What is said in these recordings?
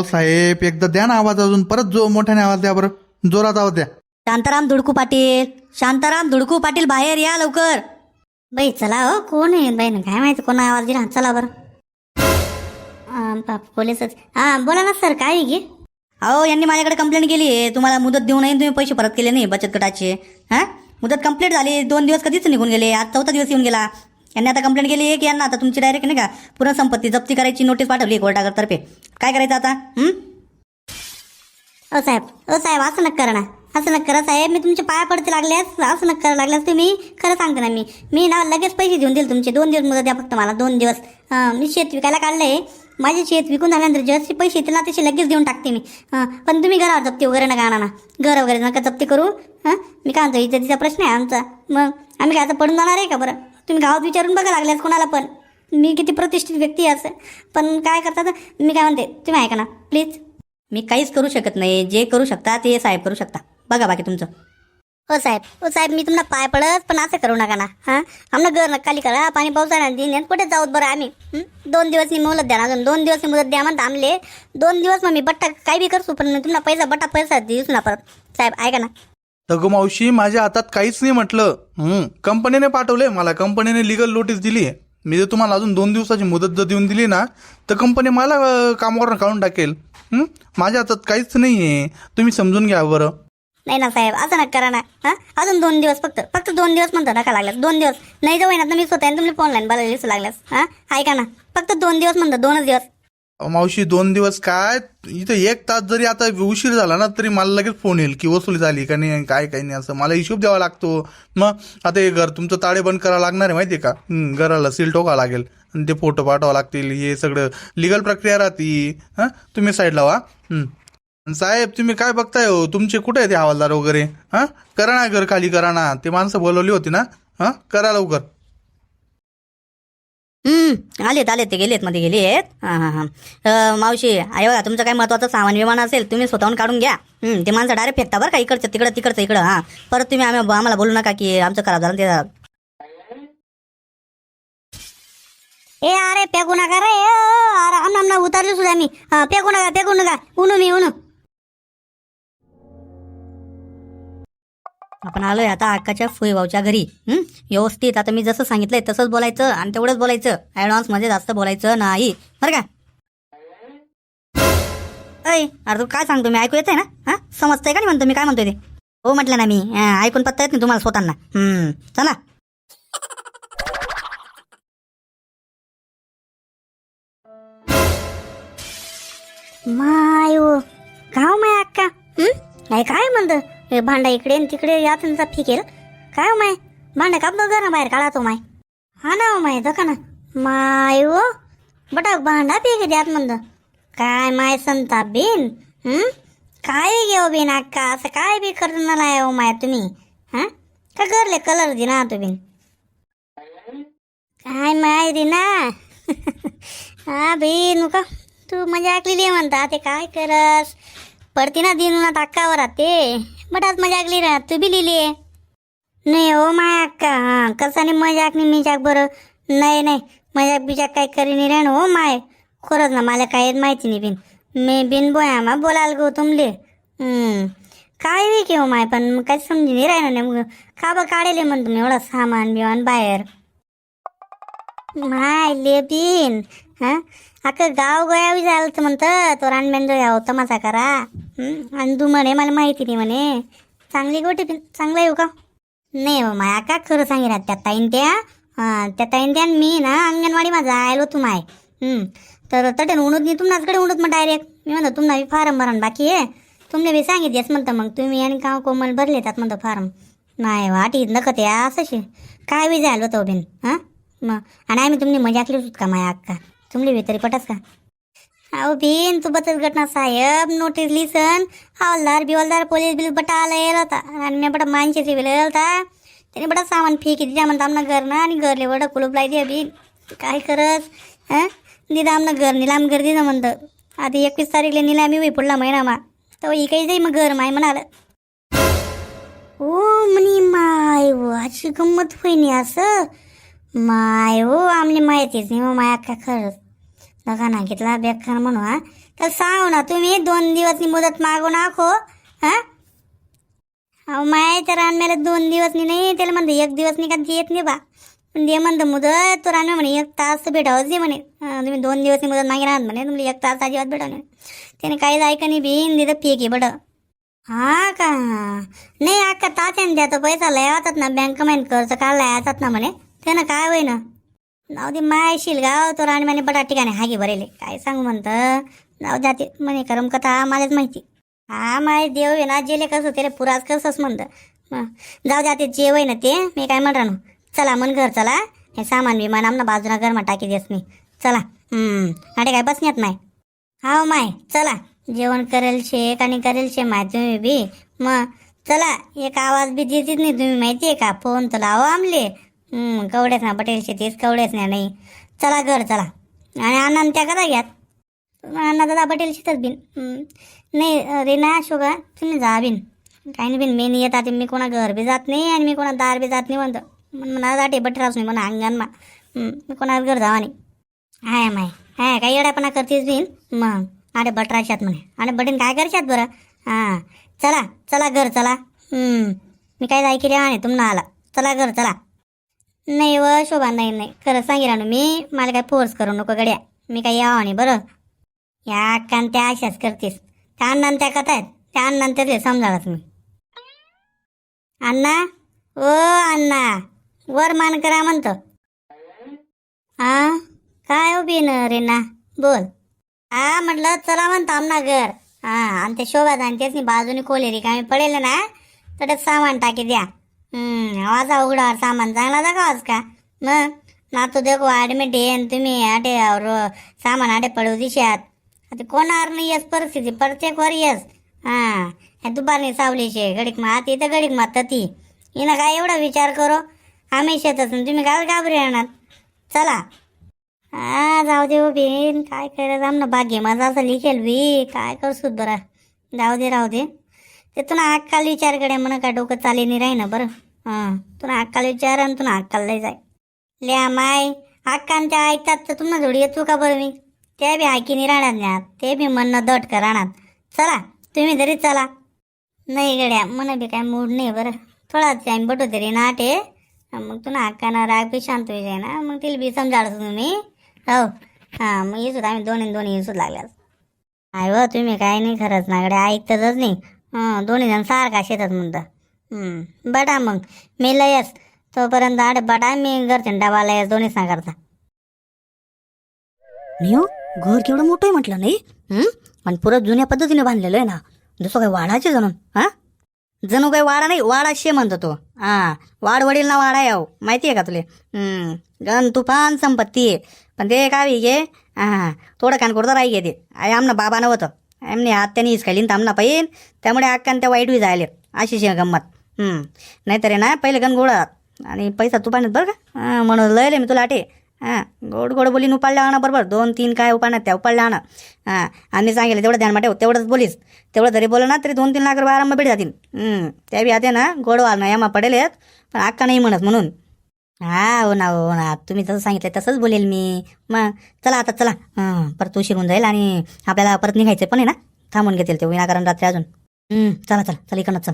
अहो साहेब एकदा द्या ना आवाज अजून. परत जो मोठ्याने आवाज द्या बरं. जोरात आवाज द्या. शांताराम धुडकू पाटील. शांताराम धुडकू पाटील बाहेर या लवकर. बाई चला हो कोण आहे? बाई काय माहिती कोण आवाज दिला. चला बरं. अं, बाप पोलीसच. हा बोला ना सर काय आहे की? अहो यांनी माझ्याकडे कंप्लेंट केली आहे. तुम्हाला मुदत देऊ नये तुम्ही पैसे परत केले नाही बचत गटाचे. हा? मुदत कंप्लीट झाली. दोन दिवस कधीच निघून गेले. आज चौथा दिवस येऊन गेला. यांनी आता कंप्लेंट केली आहे की यांना आता तुमची डायरेक्ट नाही का पूर्ण संपत्ती जप्ती करायची नोटीस पाठवली कोर्टातर्फे. काय करायचं आता? ओ साहेब ओ साहेब असं नका करा ना. असं नका करा साहेब मी तुमचे पाया पडते लागल्यास असं नका करा लागल्यास तुम्ही खरं सांगते ना मी. मी ना लगेच पैसे देऊन देईल तुमचे. दोन दिवस मुदत द्या फक्त मला दोन दिवस. हां मी शेत विकायला काढलंय. माझे शेत विकून झाल्यानंतर जसे पैसे येतील ना तसे लगेच देऊन टाकते मी. पण तुम्ही घरावर जप्ती वगैरे नका आणा ना. घर वगैरे नका जप्ती करू. हां मी काय म्हणतो इथं तिचा प्रश्न आहे आमचा. मग आम्ही काय आता पडून जाणार आहे का बरं? तुम्ही गावात विचारून बघा लागल्यास कोणाला पण. मी किती प्रतिष्ठित व्यक्ती आहे असं. पण काय करतात? मी काय म्हणते? तुम्ही ऐका ना प्लीज. मी काहीच करू शकत नाही. जे करू शकता ते साहेब करू शकता. बघा बाकी तुमचं. हो साहेब. हो साहेब मी तुम्हाला पाय पडत पण असं करू नका ना. हां? आमनं घर नक्काली करा पाणी पावसाळ्यात दिन कुठे जाऊत बरं आम्ही? दोन दिवस मुलत द्या ना अजून. दोन दिवस मुदत द्या म्हणता आमले दोन दिवस मग मी बट्टा काही बी करतो पण तुम्हाला पैसा बट्टा पैसा देऊच ना परत. साहेब ऐका ना. मावशी माझ्या हातात काहीच नाही म्हटलं. हं, कंपनीने पाठवले मला कंपनीने लिगल नोटीस दिली मी जर तुम्हाला अजून दोन दिवसाची मुदत जर देऊन दिली ना तर कंपनी मला कामावरून काढून टाकेल. माझ्या हातात काहीच नाही आहे तुम्ही समजून घ्या बरं. नाही ना साहेब असं नका करा ना. हां? अजून दोन दिवस फक्त. फक्त दोन दिवस म्हणतो नका लागल्यास. दोन दिवस. नाही जवळ ना मी स्वतः तुम्ही फोन लाईन बघायला लागल्यास. हां? ऐका ना. फक्त दोन दिवस म्हणतो दोनच दिवस. मावशी दोन दिवस काय? इथं एक तास जरी आता उशीर झाला ना तरी मला लगेच फोन येईल की वसुली झाली का नाही काय काही नाही असं मला हिशोब द्यावा लागतो. मग आता हे घर तुमचं ताळे बंद करावं लागणार आहे माहिती आहे का घराला सील ठोकावं लागेल. आणि ते फोटो पाठवावं लागतील. हे सगळं लिगल प्रक्रिया राहती. हां? तुम्ही साईडला वा. साहेब तुम्ही काय बघताय हो? तुमचे कुठे आहे ते हवालदार वगैरे? हां? करा ना घर खाली करा ना. ते माणसं बोलवली होती ना? हां? करा लवकर. आलेत आलेत ते गेलेत मध्ये गेलेत हां हां हां मावशी आहे बघा तुमचं काही महत्वाचं सामान विमान असेल तुम्ही स्वतःहून काढून घ्या ते माणसं डायरेक्ट फेकता बरं का इकडचं तिकडं तिकडचं इकडं हां परत तुम्ही आम्ही आम्हाला बोलू नका की आमचं खराब झालं ते ए अरे फेकू नका रे अरे आमना आमना उतरलो सुद्धा मी हा फेकू नका फेकू नका उनू मी उनू आपण आलोय आता अक्काच्या फुईभाऊच्या घरी? व्यवस्थित. आता मी जसं सांगितलंय तसंच बोलायचं आणि तेवढंच बोलायचं. ऍडव्हान्समध्ये जास्त बोलायचं नाही. बरं का? अय अरे तू काय सांगतो? मी ऐकू येतंय ना? हा? समजतंय का नाही म्हणतो मी काय म्हणतोय ते? हो म्हटलं ना मी. ऐकून पत्ता येत नाही तुम्हाला स्वतःना. हम्म चला. माय गाव माय अक्का. हं? नाही काय म्हणतं? हे भांडा इकडे आणि तिकडे यातूनचा फिकेल. काय हो माय? भांडा कापलं जरा बाहेर काढा तो माय. हा ना हो माय दका ना. माय ओ बटा भांडा फेके द्यात म्हणलं. काय माय संता बिन? हं? काय घेऊ बिन अक्का? असं काय बी करणार आहे हो माय तुम्ही? हा? का करले कलर दे ना तुम्ही काय माय रे ना हा बिन का तू मजा ऐकलेली म्हणता ते काय करस? पडती ना दिन ना अक्कावर ते बट आज मजा ऐकली ना तू बी लिहिली नाही हो माय अक्का. हा कसाने मजाक नाही मी जाक बरं. नाही नाही. मजाक बिजाक काय करी नाही राहणं हो माय. खरंच ना मला काही माहिती नाही बिन. मी बिन बोया मा बोलायला गो तुमले. काय वे की हो माय पण काही समजी नाही राहिलं मग का बा काढले म्हणतो एवढा एवढं सामान बिमान बाहेर? माय ले बिन. हा? अख्खं गाव गोयावी झालं तर म्हणतं. तो रानबेंदो या होता माझा करा. आणि तू म्हणे मला माहिती नाही म्हणे. चांगली गोटी चांगला येऊ का? नाही हो माया का खरं सांगितलं त्या ताईन त्या हां त्या ताईन त्या मी ना अंगणवाडी माझा आयलो तू माय. तर तटे उणत नाही तुम्हाचकडे उणत मग डायरेक्ट मी म्हणतो तुम्हाला बी फार्म भरण बाकी आहे. तुमने बी सांगितलेस म्हणतं मग. तुम्ही आणि का कोमल भरले त्यात म्हणतं फारम. नाही वाटी नखत या असंशी. काय बी झालं तो बिन हां? मग आणि आम्ही तुमने मजा केली होत का माया अक्का तुमले बी तरी पटस का? अहो बिन तू बचत गटना साहेब नोटीस लिसन. हवालदार बिवालदार पोलीस बिल बटा आला येल होता. आणि मी बटा माणसाची बिल होता. त्याने बटा सामान फेकी दिया म्हणता आमना घर ना आणि घरले बडा कुलूप लाई द्या बिन काय करस? हां? दिदा आमना घर निलाम घर दिलं म्हणतं. आता एकवीस तारीखला निलामी होई पुढला महिना मा. तर इकडे जाई मग घर माय म्हणाल. ओ म्हणी माय व अशी गंमत होईनी असं? माय हो आमने माहितीच नाही मग माया का खरंच. बघा ना घेतला बेकार म्हणू हा. तर सांगू ना तुम्ही दोन दिवसनी मुदत मागू नाखो हा. अहो माय तर रानम्याला दोन दिवसनी नाही त्याला म्हणते एक दिवसनी का येत नाही बा. पण दे म्हणतो मुदत तो रानम्या म्हणे एक तास तर भेटावंच दे म्हणे. तुम्ही दोन दिवसनी मुदत मागे राहत म्हणे तुम्हाला एक तास अजिबात भेटावं त्याने काहीच ऐका नाही बिन दिलं फेक आहे बड. हा का? नाही अक्का तात्याने द्या तो पैसा लय वाचत ना बँकमध्ये कर्ज काढला येतात ना म्हणे. त्यानं काय होई ना जाऊ दे माय शिलगाव तो राणीमाने बटा ठिकाणी हागी भरेले. काय सांगू म्हणतं? जाऊ द्या ते म्हणे करम कथा मलाच माहिती. हा माय देव आहे ना जेले कसं त्याला पुराच कसंच म्हणतं. जाऊ द्या ते जेव आहे ना ते मी काय म्हणणार ना चला मन घर चला. हे सामान विमान आमना बाजूला घरमा टाकी देस नाही चला. हम्म. काय बसण्यात माय हाव माय चला. जेवण करेल शे आणि करेल शे माय तुम्ही बी. मग चला. एक आवाज बी देतीच नाही तुम्ही माहिती आहे का? फोन तर लावा आमले. कवडेच ना पटेल शेतीस कवडेच ना नाही. चला घर चला. आणि अण्णा त्या कदा घ्यात अण्णा दादा पटेल शेतच बिन. हम्म. नाही रेना शोभा तुम्ही जा बिन. काही नाही बिन मी नाही येतात मी कोणा घर बी जात नाही आणि मी कोणा दार बी जात नाही म्हणतो. म्हणा दाटे बटराच नाही म्हणा अंगणमा मी. कोणाच घर जावा नाही. Hi my. हाय काही येड्यापणा करतेस बिन? मग. अरे बटराशात म्हणे. अरे बटेन काय करशात बरं? हां. चला चला घर चला. हम्म. मी काय ऐकी रे आणि तुम्हाला आला. चला घर चला. नाही व शोभा नाही नाही. खरं सांगितलं ना मी मला काय फोर्स करू नको गड्या. मी काय यावं नाही बरं? या कान त्या अशाच करतेस. त्या अण्णा त्या कथा आहेत. त्या अण्णांतर त्यातले मी. अण्णा? ओ अण्णा वर मान करा म्हणतो. हा काय उभी न रे ना बोल. हा म्हटलं चला म्हणतो आमना घर हा आणि शोभा शोभात आणि त्याच बाजूने का मी पडेल ना तर सामान टाकी द्या. आवाज उघडावर सामान चांगला दाखवाच का? मग? नातू देखो ॲडमिट येन तुम्ही आटे रो सामान आटे पडू दिशात. आता कोणावर नाही येस परिस्थिती प्रत्येक वर येस हां ह्या दुपारनी सावलीशे गडीक मा ती गडीक मा ती हिनं काय एवढा विचार करो? आम्ही शेतात तुम्ही काय घाबरे येणार. चला. हा जाऊ दे हो बीन काय करायचं? आमना भाग्य माझा असं लिखेल बी. काय करसूत बरं? जाऊ दे राहू दे. ते तुला अक्काल विचारकडे म्हणा का डोकं चाली नाही राही ना बरं. हां तुला अक्काल विचार आणि तुला अक्काल जाय. ल्या माय अक्कांच्या ऐकतात तर तुम्हाला जोडी येतो का बरं मी? ते बी ऐकी राहणार नाही ते बी म्हणणं दट का राहणार. चला तुम्ही तरी चला. नाही गड्या मन बी काय मूड नाही बरं. थोडाच टाईम बटू तरी नाटे. मग तुला अक्काना राग बी शांत होईल ना मग तिला बी समजाळच तुम्ही. हो. हां मग येसूत आम्ही दोन दोन्ही येसूत लागल्यास आय व तुम्ही काय नाही खरंच ना गड्या ऐकतच नाही. हं दोन्ही जण सारखा शेतात म्हणतं. बटा मग. मी लयस तोपर्यंत आठ बटा मी घरचे डबा लयस दोन्ही सांगारचा नियो घर केवढं मोठं आहे म्हटलं नाही? आणि पुरं जुन्या पद्धतीने बांधलेलं आहे ना. जसं काय वाढायचे जणून हा? जणू काही वाडा नाही वाडा शे म्हणतो तो. हा वाड वडील ना वाडा याव माहिती आहे का तुले? गण तुफान संपत्ती आहे. पण ते काय घे. हा थोडं कान करतो राही घे ते. आई आमना बाबा नव्हतं. एमने आत्याने हिसकायली ना आमना पाहिजे त्यामुळे अक्कान त्या वाईट जायले अशी शे गंमत नाहीतर ना पहिले गण गोड आणि पैसा तू पाण्यात बरं का म्हणून लयले मी तुला आटे हां गोड गोड बोलीन उपाडल्या आणा बरोबर दोन तीन काय उपाडण्यात त्या उपाडल्या आणा हां आम्ही सांगितलं तेवढं ध्यान ठेव तेवढंच बोलीस तेवढं तरी बोला ना तरी दोन तीन लाख रुपये आराम भेट जातील त्या बी आते ना गोड वाल ना यामा पडेल आहेत पण अक्का नाही म्हणत म्हणून हा हो ना हो ना. तुम्ही जसं सांगितलं तसंच बोलेल मी. मग चला आता चला. परत उशीर होऊन जाईल आणि आपल्याला परत निघायचं पण आहे ना? थांबून घेतील ते विनाकारण रात्री अजून. चला चला चला इकडनं चल.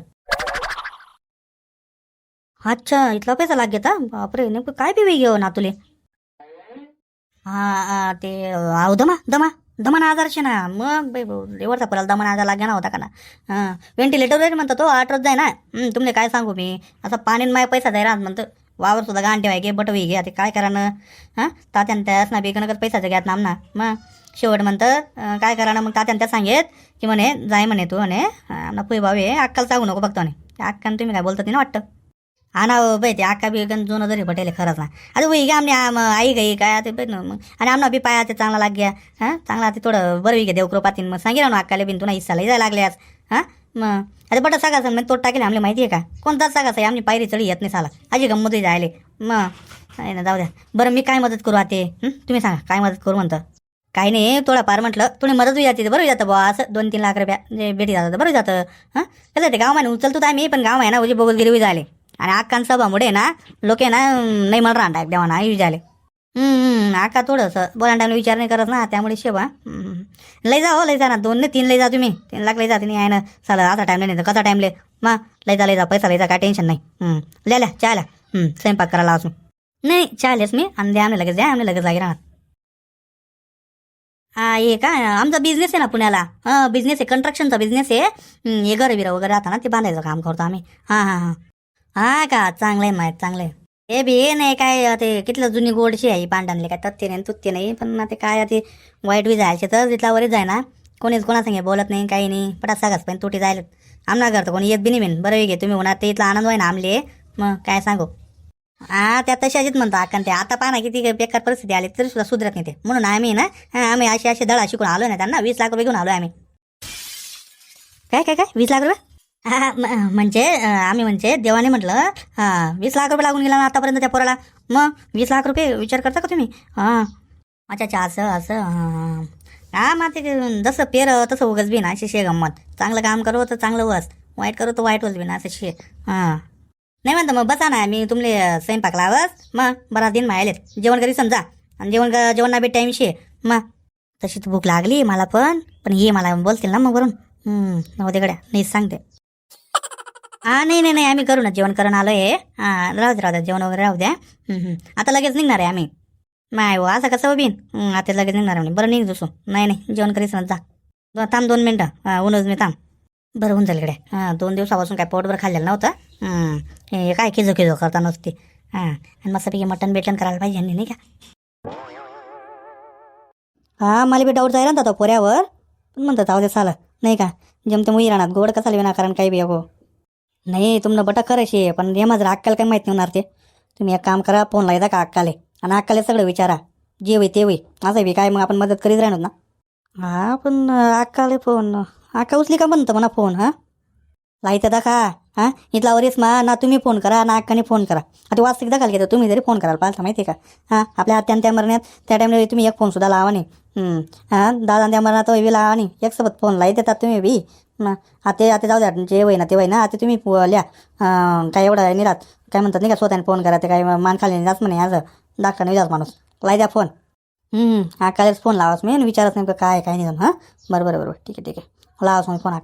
अच्छा इथला पैसा लाग घेता? बापरे नेमकं काय पिवी घेऊ ना तुले हा ते आहो दमा दमा दमन आजारशी ना. मग बाई भाऊ लेवरचा पराला दमन आजार लागे ना होता का ना? व्हेंटिलेटर म्हणतो तो आठ रोज जाय ना तुमने काय सांगू मी? आता पाणी माय पैसा जाय राहत म्हणतो. वावर सुद्धा गाण ठेवाय घे बटवी घे. आता काय करा ना हां? तात्यान त्यास ना बेगनगत पैसाचं घ्यात ना. आमना मग शेवट म्हणतं काय करा ना मग तात्यान त्या सांगेत की म्हणे जाय म्हणे तू म्हणे आमना बाबू हे अक्काला सांगू नको बघतो म्हणे. अक्कान तुम्ही काय बोलतात ना वाटतं? हा ना हो, बाई ते अक्का बी गण जुनं जरी पटेल खरंच ना. अरे वही घ्या आमने आम आई गई काय ते ना मग. आणि आमना बी पाया ते चांगला लाग गया. हां? चांगला ते थोडं बरं घे देवकृपातीन? मग सांगितलं ना अक्काले बिन तुला हिस्साला जायला लागल्यास हां? मग आता बट सर मग तोट टाकेल आमले माहिती आहे का? कोणताच सगळा आहे आमची पायरी चढी येत नाही साला. अजी गमतही जायले. मग नाही ना जाऊ द्या. बरं मी काय मदत करू आते? तुम्ही सांगा काय मदत करू म्हणतं? काही नाही थोडंफार म्हटलं तुम्ही मदत होई जाते बरं जातं बुवा असं दोन तीन लाख रुपया जे भेटी जातं बरं जातं. हां? कसं ते गाव उचलतो तर आम्ही पण गाव आहे ना उजी बघत गेली झाले आणि अक्कान सभामुळे ना लोक ना नाही म्हणणार राहणार देवा ना झाले आका थोडंसं बोला टाइमला विचार नाही करत ना त्यामुळे शेवा लय जा हो लय जा ना दोन ने तीन लय जा तुम्ही. तीन लाख लय जा तिने आहे ना. चला असा टाइमला नाही तर कसा टाइमले मग लय जा लय जा पैसा लय जा काय टेन्शन नाही. हम्म. ल्या चहा ल्या स्वयंपाक करायला असू नाही चालेस मी. आणि द्या आम्ही लगेच द्या आम्ही लगेच जागी राहणार. हा हे का आमचा बिझनेस आहे ना पुण्याला. हां बिझनेस आहे कन्स्ट्रक्शनचा बिझनेस आहे. हे घर बिरं वगैरे राहता ना ते बांधायचं काम करतो आम्ही. हां हां हां. हा का चांगलं आहे माहीत चांगलं आहे हे बी नाही काय ते कितलं जुनी गोडशी आहे पांढांले काय तथ्य नाही तुथ्य नाही पण ते काय ते वाईट बी जायचे तर तिथला वरच जाय ना. कोणीच कोणा सांगे बोलत नाही काही नाही पटा सगळंच पण तुटी जायला. आमना घर तर कोणी येत बी नाही मेन बरं घे तुम्ही होणार ते इथला आनंद होय ना आमले. मग काय सांगू? हा त्या तशाचीच म्हणतो अक्का ते आता पहा ना किती बेकार परिस्थिती आली तरी सुद्धा सुधरत नाही ते. म्हणून आम्ही ना आम्ही असे असे दळा शिकून आलो ना त्यांना. वीस लाख रुपये घेऊन आलो आम्ही. काय काय काय? वीस लाख रुपये? हा म्हणजे आम्ही म्हणजे देवाने म्हटलं हां वीस लाख रुपये लागून गेला ना आतापर्यंत त्या पोराला. मग वीस लाख रुपये विचार करता का तुम्ही? हां. अच्छा अच्छा असं असं हां हा मग ते जसं पेर तसं उगस बी ना अशी शे गंमत चांगलं काम करू तर चांगलं वस. वाईट करू तर वाईट होस बी ना असं शे हां. नाही म्हणतं मग बसा ना मी तुमले स्वयंपाक लावस. मग बरा दिन मायलेत. जेवण घरी समजा. आणि जेवण क- जेवण बी टाईम शे मग तशी तर भूक लागली मला पण. पण ये मला बोलतील ना मग वरून. हम्म, नव्हते गड्या नाही सांगते. हा नाही नाही नाही आम्ही करू ना. जेवण करून आलो आहे हां राहू दे राहू दे. जेवण वगैरे राहू द्या. आता लगेच निघणार आहे आम्ही. माय हो असं कसं बिन आता लगेच निघणार आहे म्हणे. बरं निघ जसो नाही नाही. जेवण करीस ना जा. थांब दोन मिनटं. उन्हच मी थांब. बरं होऊन जाईल इकडे. हां दोन दिवसापासून काय पोटभर खाल्लेलं नव्हतं. हे काय खिजो खिजो करता नसते. हां आणि मस्तपैकी मटन बेटन करायला पाहिजे नाही का? हां मला बी डाऊट जायला ना तो पोऱ्यावर. पण म्हणतात जाऊ दे चालं. नाही का? जमते मुई राहणार गोड कसा विनाकारण काही बी अगो नाही तुमनं बटा खरं शे पण हे माझं अक्काला काही माहीत नाही होणार ते. तुम्ही एक काम करा फोन लायदा का अक्काले. आणि अक्काले सगळं विचारा. जे होई ते होई असं बी काय मग आपण मदत करीत राहणार ना? हा पण अक्काले फोन अक्का उचली का म्हणतं म्हणा फोन हां? लाईत दाखा हां? इथला वरीस मा ना तुम्ही फोन करा ना अक्काने फोन करा. आता वास्तविक दाखल घेतो तुम्ही जरी फोन करायला पाहता माहिती आहे का? हां आपल्या आत्यान त्या मरण्यात त्या टाईमला तुम्ही एक फोनसुद्धा लावा नाही. हां? दादा त्या मरणात बी लावा नाही. एक सोबत फोन लाई देतात तुम्ही बी. ना आता आता जाऊ द्या जे वय ना ते वय ना आता तुम्ही प- लिहा. काय एवढं नाही राहत. काय म्हणतात नाही का स्वतःने फोन करा ते काय मान खाली जात म्हणे आज दाखला नाही माणूस. लाई द्या फोन हम्म, हा कालच फोन लावाच मी आणि विचारत नाही काय काय नाही हां? बरं बरं बरं ठीक आहे ठीक आहे. लावाच मी फोन हा